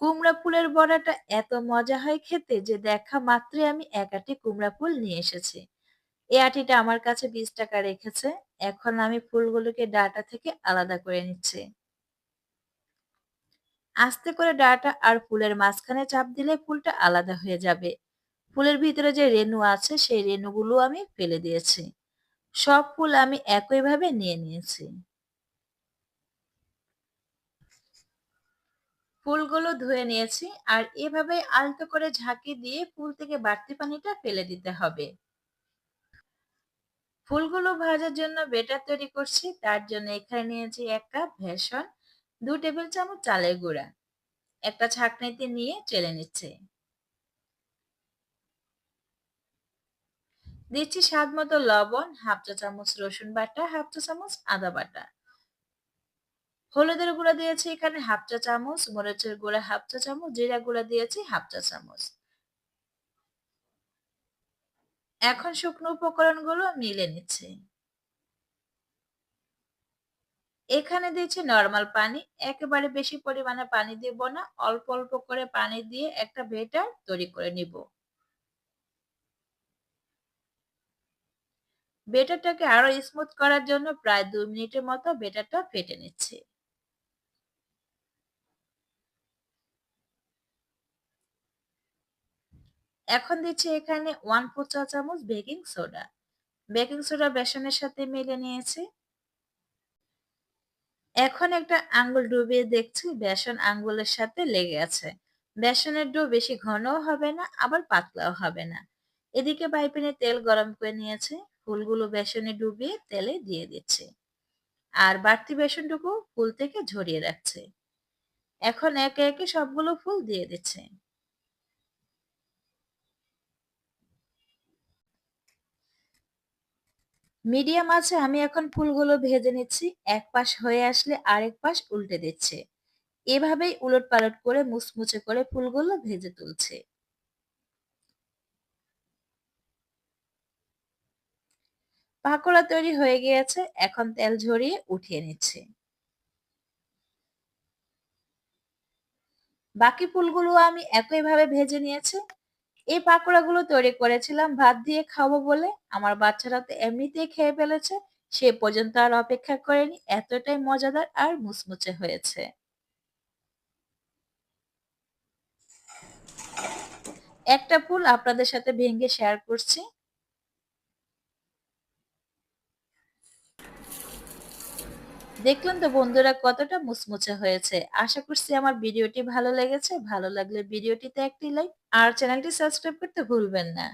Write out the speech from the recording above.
কুমড়া ফুলের বড়াটা এত মজা হয় খেতে যে দেখা মাত্রই আমি এক আঁটি কুমড়া ফুল নিয়ে এসেছি। এই আটিটা আমার কাছে ৳২০ রেখেছে। এখন আমি ফুলগুলোকে ডাটা থেকে আলাদা করে নিচ্ছি। আস্তে করে ডাটা আর ফুলের মাঝখানে চাপ দিলে ফুলটা আলাদা হয়ে যাবে। ফুলের ভিতরে যে রেণু আছে, সেই রেণুগুলো আমি ফেলে দিয়েছি। সব ফুল আমি একইভাবে নিয়ে নিয়েছি। ফুলগুলো ধুয়ে নিয়েছি আর এভাবে আলতো করে ঝাঁকি দিয়ে ফুল থেকে বাড়তি পানিটা ফেলে দিতে হবে। ফুলগুলো ভাজার জন্য বেটার তৈরি করছি, তার জন্য এখানে নিয়েছি এক কাপ ভেষন দু টেবিল চামচ চালের গুঁড়া, একটা ছাঁকনিতে নিয়ে চেলে নিচ্ছে। দিচ্ছি স্বাদ মতো লবণ, হাফ চা চামচ রসুন বাটা, হাফ চা চামচ আদা বাটা। হলুদের গুঁড়া দিয়েছি এখানে হাফ চা চামচ, মরিচের গুঁড়া হাফ চা চামচ, জিরা গুঁড়া দিয়েছি হাফ চা চামচ। এখন শুকনো উপকরণগুলো মিলে নিচ্ছে। এখানে দিয়েছি নর্মাল পানি, একেবারে বেশি পরিমাণে পানি দিব না, অল্প অল্প করে পানি দিয়ে একটা বেটার তৈরি করে নিব। বেটারটাকে আরও স্মুথ করার জন্য প্রায় দুই মিনিটের মতো বেটারটা ফেটে নিচ্ছে। এখন দিচ্ছি এখানে ওয়ান ফোর চা চামচ বেকিং সোডা বেকিং সোডা বেসনের সাথে মিলে নিয়েছি। এখন একটা আঙ্গুল ডুবিয়ে দেখছি, বেসন আঙ্গুলের সাথে লেগে আছে। বেসনের ডো বেশি ঘনও হবে না, আবার পাতলাও হবে না। এদিকে পাইপিনে তেল গরম করে নিয়েছে, ফুলগুলো বেসনে ডুবিয়ে তেলে দিয়ে দিচ্ছে। আর বাড়তি বেসনটুকু ফুল থেকে ঝরিয়ে রাখছে। এখন একে একে সবগুলো ফুল দিয়ে দিচ্ছে। মিডিয়াম আছে, আমি এখন ফুলগুলো ভেজে নিচ্ছি। এক পাশ হয়ে আসলে আরেক পাশ উল্টে দিচ্ছে। এভাবেই উলট পালট করে মুচমুচে করে ফুলগুলো ভেজে তুলছে। পাকোড়া তৈরি হয়ে গিয়েছে, এখন তেল ঝরিয়ে উঠিয়ে নিচ্ছে। বাকি ফুলগুলো আমি একইভাবে ভেজে নিয়েছি। এই পাকোড়াগুলো তৈরি করেছিলাম ভাত দিয়ে খাব বলে। আমার বাচ্চারা তো এমনিতেই খেয়ে ফেলেছে, সে পর্যন্ত আর অপেক্ষা করেনি, এতটাই মজাদার আর মুচমুচে হয়েছে। একটা ফুল আপনাদের সাথে ভেঙে শেয়ার করছি। দেখলেন তো বন্ধুরা কতটা মুচমুচে হয়েছে। আশা করছি আমার ভিডিওটি ভালো লেগেছে। ভালো লাগলে ভিডিওটিতে একটি লাইক আর চ্যানেলটি সাবস্ক্রাইব করতে ভুলবেন না।